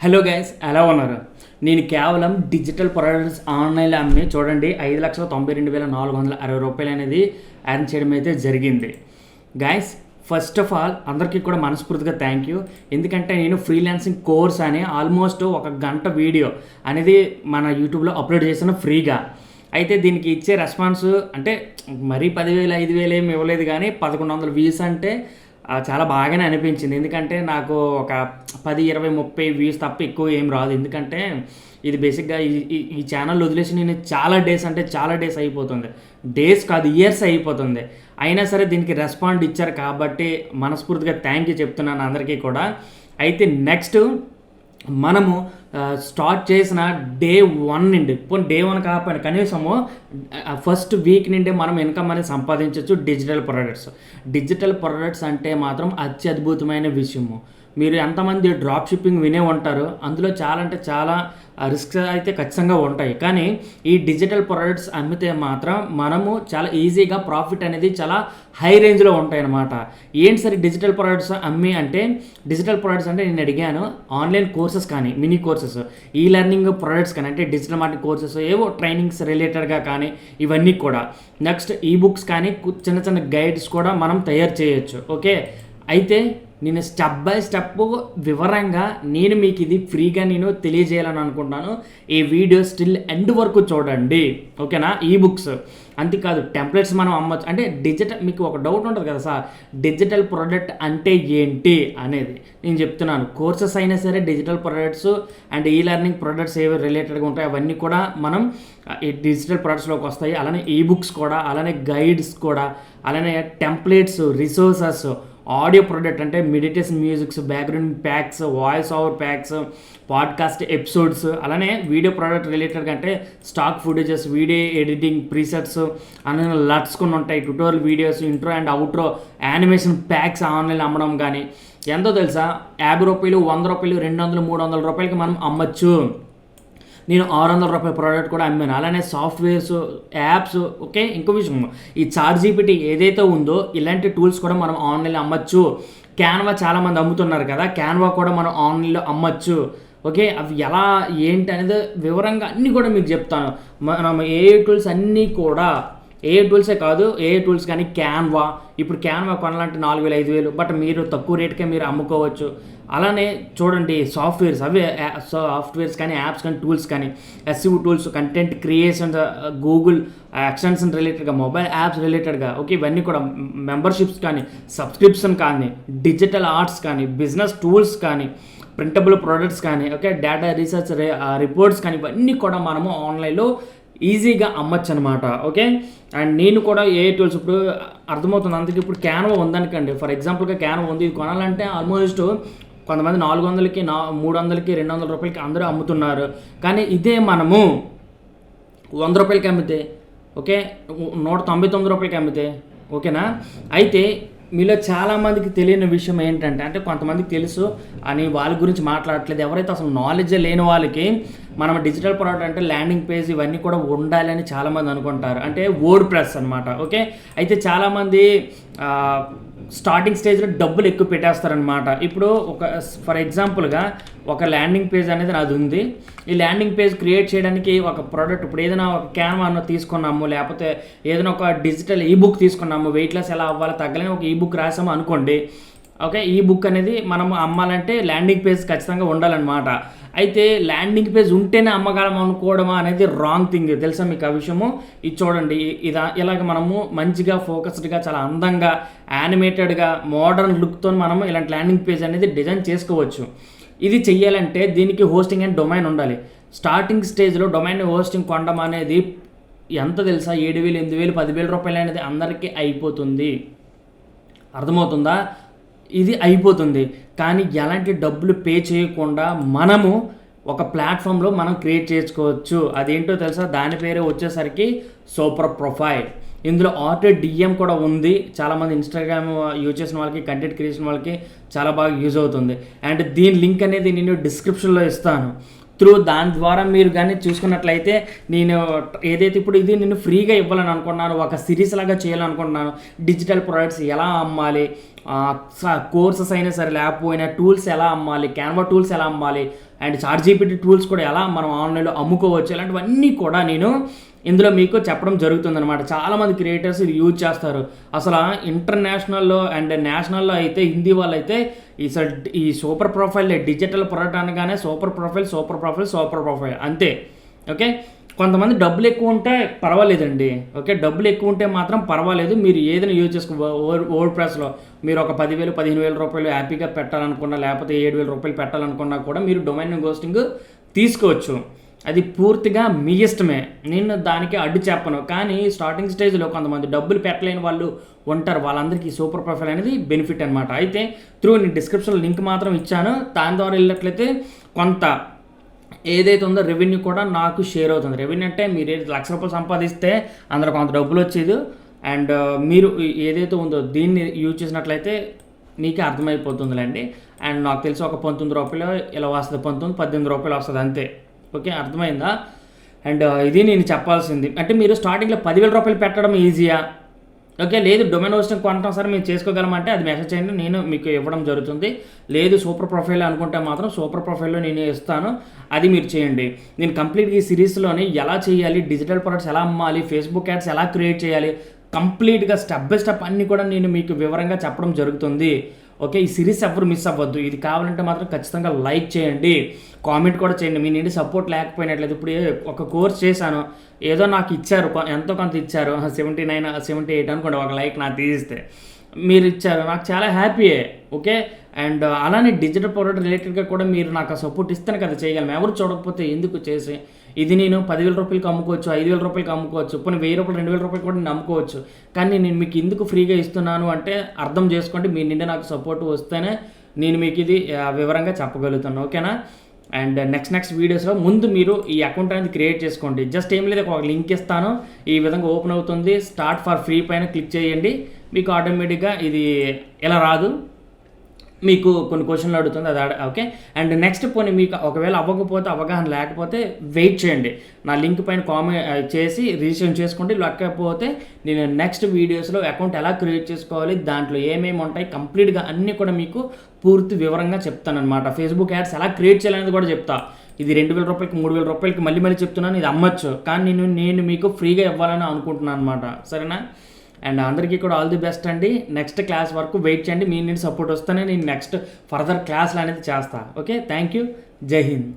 Hello guys ఎలా ఉన్నారు? నేను కేవలం డిజిటల్ ప్రొడక్ట్స్ ఆన్లైన్లో అమ్మి చూడండి ఐదు లక్షల తొంభై రెండు వేల నాలుగు వందల అరవై రూపాయలు అనేది ఎర్న్ చేయడం అయితే జరిగింది. గైస్ ఫస్ట్ ఆఫ్ ఆల్ అందరికీ కూడా మనస్ఫూర్తిగా థ్యాంక్ యూ ఎందుకంటే నేను ఫ్రీలాన్సింగ్ కోర్స్ అని ఆల్మోస్ట్ ఒక గంట వీడియో అనేది మన యూట్యూబ్లో అప్లోడ్ చేసిన ఫ్రీగా అయితే దీనికి ఇచ్చే రెస్పాన్స్ అంటే మరీ పదివేలు ఐదు వేలు ఏమి ఇవ్వలేదు కానీ పదకొండు వందల వ్యూస్ అంటే చాలా బాగానే అనిపించింది. ఎందుకంటే నాకు ఒక పది ఇరవై ముప్పై వ్యూస్ తప్ప ఎక్కువ ఏం రాదు. ఎందుకంటే ఇది బేసిక్గా ఈ ఈ- ఛానల్ వదిలేసి నేను చాలా డేస్ అంటే చాలా డేస్ అయిపోతుంది. డేస్ కాదు ఇయర్స్ అయిపోతుంది. అయినా సరే దీనికి రెస్పాండ్ ఇచ్చారు కాబట్టి మనస్ఫూర్తిగా థ్యాంక్ యూ చెప్తున్నాను అందరికీ కూడా. అయితే నెక్స్ట్ మనము స్టార్ట్ చేసిన డే వన్ నుండి. పోనీ డే వన్ కాకపోయినా కనీసము ఫస్ట్ వీక్ నుండి మనం ఇన్కమ్ అనేది సంపాదించవచ్చు డిజిటల్ ప్రొడక్ట్స్ డిజిటల్ ప్రొడక్ట్స్ అంటే మాత్రం అత్యద్భుతమైన విషయము. మీరు ఎంతమంది డ్రాప్ షిప్పింగ్ వినే ఉంటారు అందులో చాలా అంటే చాలా రిస్క్స్ అయితే ఖచ్చితంగా ఉంటాయి. కానీ ఈ డిజిటల్ ప్రొడక్ట్స్ అమ్మితే మాత్రం మనము చాలా ఈజీగా ప్రాఫిట్ అనేది చాలా హై రేంజ్లో ఉంటాయి అన్నమాట ఏంటి సరే డిజిటల్ ప్రొడక్ట్స్ అమ్మి అంటే డిజిటల్ ప్రొడక్ట్స్ అంటే నేను అడిగాను ఆన్లైన్ కోర్సెస్ కానీ mini courses e learning products కానీ అంటే డిజిటల్ మార్కెట్ కోర్సెస్ ఏవో ట్రైనింగ్స్ రిలేటెడ్గా కానీ ఇవన్నీ కూడా. నెక్స్ట్ ఈ బుక్స్ కానీ చిన్న చిన్న గైడ్స్ కూడా మనం తయారు చేయొచ్చు. ఓకే అయితే నేను స్టెప్ బై స్టెప్ వివరంగా నేను మీకు ఇది ఫ్రీగా నేను తెలియజేయాలని అనుకుంటున్నాను. ఈ వీడియో స్టిల్ ఎండ్ వరకు చూడండి. ఓకేనా ఈ బుక్స్ అంతేకాదు టెంప్లెట్స్ మనం అమ్మచ్చు. అంటే డిజిటల్ మీకు ఒక డౌట్ ఉంటుంది కదా సార్? డిజిటల్ ప్రోడక్ట్ అంటే ఏంటి అనేది. నేను చెప్తున్నాను. కోర్సెస్ అయినా సరే digital products and e learning products ఏవి రిలేటెడ్గా ఉంటాయి అవన్నీ కూడా మనం ఈ డిజిటల్ ప్రోడక్ట్స్లోకి వస్తాయి. అలానే ఈ బుక్స్ కూడా అలానే గైడ్స్ కూడా అలానే టెంప్లెట్స్ రిసోర్సెస్ ఆడియో ప్రొడక్ట్ అంటే meditation musics background packs voice over packs podcast episodes అలానే వీడియో ప్రోడక్ట్ రిలేటెడ్ అంటే stock footages video editing presets అలానే లట్స్ కొన్ని ఉంటాయి tutorial videos intro and outro animation packs online అమ్మడం కానీ ఎంతో తెలుసా? యాభై రూపాయలు వంద రూపాయలు రెండు వందలు మూడు వందల రూపాయలకి మనం అమ్మచ్చు. నేను ఆరు వందల రూపాయల ప్రోడక్ట్ కూడా అమ్మాను. అలానే సాఫ్ట్వేర్స్ యాప్స్ ఓకే ఇంకో విషయం ఈ చార్ట్ జీపీటీ ఏదైతే ఉందో ఇలాంటి టూల్స్ కూడా మనం ఆన్లైన్లో అమ్మచ్చు. క్యాన్వా చాలామంది అమ్ముతున్నారు కదా క్యాన్వా కూడా మనం ఆన్లైన్లో అమ్మచ్చు. ఓకే అవి ఎలా ఏంటి అనేది వివరంగా అన్నీ కూడా మీకు చెప్తాను. మనం ఏ టూల్స్ అన్నీ కూడా ఏ టూల్సే కాదు ఏ టూల్స్ కానీ క్యాన్వా. ఇప్పుడు క్యాన్వా కొనాలంటే నాలుగు వేలు ఐదు వేలు. బట్ మీరు తక్కువ రేట్కే మీరు అమ్ముకోవచ్చు. అలానే చూడండి సాఫ్ట్వేర్స్ అవే సాఫ్ట్వేర్స్ కానీ యాప్స్ కానీ టూల్స్ కానీ SEO tools content creation Google extension రిలేటెడ్గా మొబైల్ యాప్స్ రిలేటెడ్గా ఓకే ఇవన్నీ కూడా మెంబర్షిప్స్ కానీ సబ్స్క్రిప్షన్ కానీ డిజిటల్ ఆర్ట్స్ కానీ బిజినెస్ టూల్స్ కానీ ప్రింటబుల్ ప్రోడక్ట్స్ కానీ ఓకే డేటా రీసెర్చ్ రిపోర్ట్స్ కానీ ఇవన్నీ కూడా మనము ఆన్లైన్లో ఈజీగా అమ్మచ్చు అనమాట ఓకే? అండ్ నేను కూడా ఏ టూల్స్ ఇప్పుడు అర్థమవుతుంది. అందుకే ఇప్పుడు క్యాన్వా ఉందనుకోండి ఫర్ ఎగ్జాంపుల్గా క్యాన్వా ఉంది ఇది కొనాలంటే ఆల్మోస్ట్ కొంతమంది నాలుగు వందలకి నా మూడు వందలకి రెండు వందల రూపాయలకి అందరూ అమ్ముతున్నారు. కానీ ఇదే మనము. వంద రూపాయలకి అమ్మితే ఓకే? నూట తొంభై తొమ్మిది రూపాయలకి అమ్మితే ఓకేనా? అయితే మీలో చాలామందికి తెలియని విషయం ఏంటంటే అంటే కొంతమందికి తెలుసు అని వాళ్ళ గురించి మాట్లాడట్లేదు. ఎవరైతే అసలు నాలెడ్జ్ లేని వాళ్ళకి మనం డిజిటల్ ప్రోడక్ట్ అంటే ల్యాండింగ్ పేజ్ ఇవన్నీ కూడా ఉండాలని చాలామంది అనుకుంటారు. అంటే వర్డ్ ప్రెస్ అనమాట ఓకే అయితే చాలామంది స్టార్టింగ్ స్టేజ్లో డబ్బులు ఎక్కువ పెట్టేస్తారనమాట ఇప్పుడు ఒక ఫర్ ఎగ్జాంపుల్గా ఒక ల్యాండింగ్ పేజ్ అనేది నాది ఉంది. ఈ ల్యాండింగ్ పేజ్ క్రియేట్ చేయడానికి ఒక ప్రోడక్ట్ ఇప్పుడు ఏదైనా ఒక క్యాన్వాన్ తీసుకున్నాము లేకపోతే ఏదైనా ఒక డిజిటల్ ఈ బుక్ తీసుకున్నాము వెయిట్ లాస్ ఎలా అవ్వాలో తగ్గలేని ఒక ఈ బుక్ రాసాము అనుకోండి ఓకే ఈ బుక్ అనేది మనం అమ్మాలంటే ల్యాండింగ్ పేజ్ ఖచ్చితంగా ఉండాలన్నమాట. అయితే ల్యాండింగ్ పేజ్ ఉంటేనే అమ్మగలం అనుకోవడమా అనేది రాంగ్ థింగ్ తెలుసా మీకు ఆ విషయము? ఇది చూడండి ఇది ఇలాగ మనము మంచిగా ఫోకస్డ్గా చాలా అందంగా యానిమేటెడ్గా మోడర్న్ లుక్తో మనము ఇలాంటి ల్యాండింగ్ పేజ్ అనేది డిజైన్ చేసుకోవచ్చు. ఇది చెయ్యాలంటే దీనికి హోస్టింగ్ అండ్ డొమైన్ ఉండాలి. స్టార్టింగ్ స్టేజ్లో డొమైన్ హోస్టింగ్ కొనడం అనేది ఎంత తెలుసా? ఏడు వేలు ఎనిమిది వేలు పదివేల రూపాయలు అనేది అందరికీ అయిపోతుంది. అర్థమవుతుందా? ఇది అయిపోతుంది. కానీ ఎలాంటి డబ్బులు పే చేయకుండా మనము ఒక ప్లాట్ఫామ్లో మనం క్రియేట్ చేసుకోవచ్చు. అదేంటో తెలుసా? దాని పేరే వచ్చేసరికి సూపర్ ప్రొఫైల్. ఇందులో ఆటో డిఎం కూడా ఉంది. చాలామంది ఇన్స్టాగ్రామ్ యూజ్ చేసిన వాళ్ళకి కంటెంట్ క్రియేషన్ వాళ్ళకి చాలా బాగా యూజ్ అవుతుంది. అండ్ దీని లింక్ అనేది నేను డిస్క్రిప్షన్లో ఇస్తాను. త్రూ దాని ద్వారా మీరు కానీ చూసుకున్నట్లయితే నేను ఏదైతే ఇప్పుడు ఇది నేను ఫ్రీగా ఇవ్వాలని అనుకున్నాను ఒక సిరీస్ లాగా చేయాలనుకుంటున్నాను డిజిటల్ ప్రొడక్ట్స్ ఎలా అమ్మాలి కోర్సెస్ అయినా సరే లేకపోయినా టూల్స్ ఎలా అమ్మాలి క్యాన్వా టూల్స్ ఎలా అమ్మాలి అండ్ చార్జీపీటీ టూల్స్ కూడా ఎలా మనం ఆన్లైన్లో అమ్ముకోవచ్చు ఇలాంటివన్నీ కూడా నేను ఇందులో మీకు చెప్పడం జరుగుతుందనమాట చాలామంది క్రియేటర్స్ ఇది యూజ్ చేస్తారు. అసలు ఇంటర్నేషనల్లో అండ్ నేషనల్లో అయితే హిందీ వాళ్ళు అయితే ఈ ఈ సూపర్ ప్రొఫైల్ డిజిటల్ ప్రొడక్ట్ అనగానే super profile super profile super profile అంతే. ఓకే? కొంతమంది డబ్బులు ఎక్కువ ఉంటే పర్వాలేదండి. ఓకే? డబ్బులు ఎక్కువ ఉంటే మాత్రం పర్వాలేదు. మీరు ఏదైనా యూజ్ చేసుకో ఓల్డ్ ప్రెస్లో మీరు ఒక పదివేలు పదిహేను వేల రూపాయలు హ్యాపీగా పెట్టాలనుకున్నా లేకపోతే ఏడు వేల రూపాయలు పెట్టాలనుకున్నా కూడా మీరు డొమైన్ గోస్టింగ్ తీసుకోవచ్చు. అది పూర్తిగా మీ ఇష్టమే. నేను దానికి అడ్డు చెప్పను. కానీ స్టార్టింగ్ స్టేజ్లో కొంతమంది డబ్బులు పెట్టలేని వాళ్ళు ఉంటారు. వాళ్ళందరికీ సూపర్ ప్రొఫైల్ అనేది బెనిఫిట్ అనమాట అయితే త్రూ నేను డిస్క్రిప్షన్లో లింక్ మాత్రం ఇచ్చాను. దాని ద్వారా వెళ్ళినట్లయితే కొంత ఏదైతే ఉందో రెవెన్యూ కూడా నాకు షేర్ అవుతుంది. రెవెన్యూ అంటే మీరు ఏది లక్ష రూపాయలు సంపాదిస్తే అందులో కొంత డబ్బులు వచ్చేది. అండ్ uh, మీరు ఏదైతే ఉందో దీన్ని యూజ్ చేసినట్లయితే మీకే అర్థమైపోతుందిలేండి. అండ్ నాకు తెలిసి ఒక పంతొమ్మిది రూపాయలు ఇలా వస్తుంది. పంతొమ్మిది పద్దెనిమిది రూపాయలు వస్తుంది అంతే. ఓకే అర్థమైందా? అండ్ ఇది నేను చెప్పాల్సింది. అంటే మీరు స్టార్టింగ్లో పదివేల రూపాయలు పెట్టడం ఈజీయా ఓకే లేదు డొమైన్ హోస్టింగ్ కొనటం సరే మేము చేసుకోగలమంటే అది మెసేజ్ చేయండి నేను మీకు ఇవ్వడం జరుగుతుంది. లేదు సూపర్ ప్రొఫైల్ అనుకుంటే మాత్రం సూపర్ ప్రొఫైల్లో నేను ఇస్తాను అది మీరు చేయండి. నేను కంప్లీట్గా ఈ సిరీస్లోని ఎలా చేయాలి డిజిటల్ ప్రొడక్ట్స్ ఎలా అమ్మాలి ఫేస్బుక్ యాడ్స్ ఎలా క్రియేట్ చేయాలి కంప్లీట్గా స్టెప్ బై స్టెప్ అన్నీ కూడా నేను మీకు వివరంగా చెప్పడం జరుగుతుంది. ఓకే ఈ సిరీస్ ఎవరు మిస్ అవ్వద్దు. ఇది కావాలంటే మాత్రం ఖచ్చితంగా లైక్ చేయండి. కామెంట్ కూడా చేయండి. మీ నుండి సపోర్ట్ లేకపోయినట్లయితే ఇప్పుడు ఒక కోర్స్ చేశాను. ఏదో నాకు ఇచ్చారు. ఎంతో కొంత ఇచ్చారు. సెవెంటీ నైన్ సెవెంటీ ఎయిట్ అనుకోండి ఒక లైక్ నాకు తీస్తే. మీరు ఇచ్చారు. నాకు చాలా హ్యాపీయే ఓకే? అండ్ అలానే డిజిటల్ ప్రోడక్ట్ రిలేటెడ్గా కూడా మీరు నాకు ఆ సపోర్ట్ ఇస్తేనే కదా చేయగలం. ఎవరు చూడకపోతే ఎందుకు చేసి? ఇది నేను పదివేల రూపాయలకి అమ్ముకోవచ్చు ఐదు వేల రూపాయలకి అమ్ముకోవచ్చు పోనీ వెయ్యి రూపాయలు రెండు వేల రూపాయలు కూడా నేను అమ్ముకోవచ్చు. కానీ నేను మీకు ఎందుకు ఫ్రీగా ఇస్తున్నాను అంటే అర్థం చేసుకోండి మీ నిండా నాకు సపోర్ట్ వస్తేనే నేను మీకు ఇది వివరంగా చెప్పగలుగుతాను ఓకేనా? అండ్ నెక్స్ట్ నెక్స్ట్ వీడియోస్లో ముందు మీరు ఈ అకౌంట్ అనేది క్రియేట్ చేసుకోండి. జస్ట్ ఏం లేదు ఒక లింక్ ఇస్తాను ఈ విధంగా ఓపెన్ అవుతుంది. స్టార్ట్ ఫర్ ఫ్రీ పైన క్లిక్ చేయండి మీకు ఆటోమేటిక్గా ఇది ఎలా రాదు. మీకు కొన్ని క్వశ్చన్లు అడుగుతుంది అది ఓకే అండ్ నెక్స్ట్ పోనీ మీకు ఒకవేళ అవ్వకపోతే అవగాహన లేకపోతే వెయిట్ చేయండి. నా లింక్ పైన కామెంట్ చేసి రిజిస్ట్రేషన్ చేసుకోండి లేకపోతే నేను నెక్స్ట్ వీడియోస్లో అకౌంట్ ఎలా క్రియేట్ చేసుకోవాలి దాంట్లో ఏమేమి ఉంటాయి కంప్లీట్గా అన్నీ కూడా మీకు పూర్తి వివరంగా చెప్తానమాట ఫేస్బుక్ యాడ్స్ ఎలా క్రియేట్ చేయాలనేది కూడా చెప్తా. ఇది రెండు వేల రూపాయలకి మూడు వేల రూపాయలకి మళ్ళీ మళ్ళీ చెప్తున్నాను ఇది అమ్మచ్చు. కానీ నేను నేను మీకు ఫ్రీగా ఇవ్వాలని అనుకుంటున్నాను అనమాట సరేనా? అండ్ అందరికీ కూడా ఆల్ ది బెస్ట్ అండి. నెక్స్ట్ క్లాస్ వరకు వెయిట్ చేయండి. మీ నుండి సపోర్ట్ వస్తేనే నేను నెక్స్ట్ ఫర్దర్ క్లాస్లు అనేది చేస్తా. ఓకే? థ్యాంక్ యూ జై హింద్.